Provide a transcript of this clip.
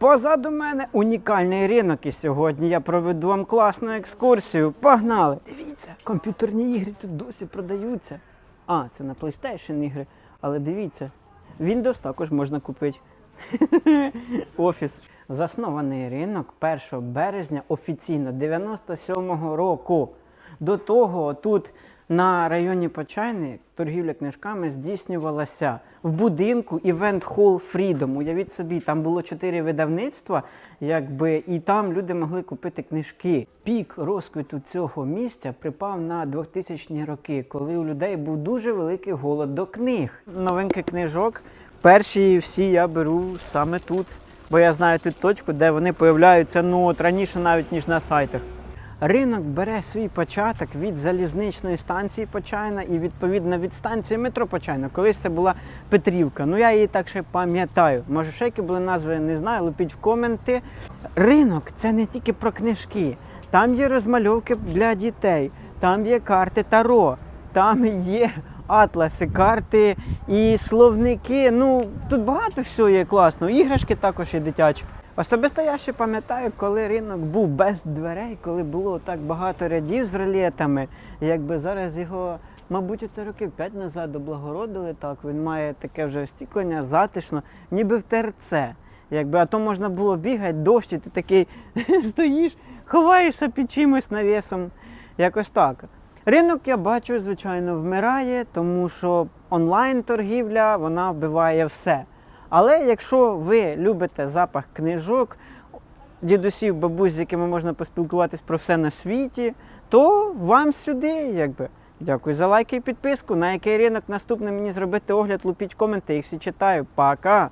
Позаду мене унікальний ринок, і сьогодні я проведу вам класну екскурсію. Погнали! Дивіться, комп'ютерні ігри тут досі продаються. А, це на PlayStation ігри, але дивіться, Windows також можна купити. Офіс. Заснований ринок 1 березня офіційно 97-го року. До того тут на районі Почайни торгівля книжками здійснювалася в будинку Event Hall Freedom. Уявіть собі, там було чотири видавництва, якби, і там люди могли купити книжки. Пік розквіту цього місця припав на 2000-ні роки, коли у людей був дуже великий голод до книг. Новинки книжок. Перші всі я беру саме тут, бо я знаю тут точку, де вони появляються ну, от раніше навіть ніж на сайтах. Ринок бере свій початок від залізничної станції Почайна і відповідно від станції метро Почайна. Колись це була Петрівка. Ну я її так ще пам'ятаю. Може, ще які були назви, я не знаю, лупіть в коменти. Ринок це не тільки про книжки. Там є розмальовки для дітей, там є карти Таро, там є атласи, карти і словники. Ну тут багато всього є класно. Іграшки також є дитячі. Особисто я ще пам'ятаю, коли ринок був без дверей, коли було так багато рядів з ролетами. Якби зараз його, мабуть, оце років 5 назад облагородили так. Він має таке вже остіклення, затишно, ніби в ТРЦ. Якби, а то можна було бігати, дощ, і ти такий стоїш, ховаєшся під чимось навісом. Якось так. Ринок я бачу, звичайно, вмирає, тому що онлайн-торгівля вона вбиває все. Але якщо ви любите запах книжок, дідусів, бабусь, з якими можна поспілкуватись про все на світі, то вам сюди, якби. Дякую за лайки і підписку. На який ринок наступний мені зробити огляд, лупіть коменти, їх всі читаю. Пока!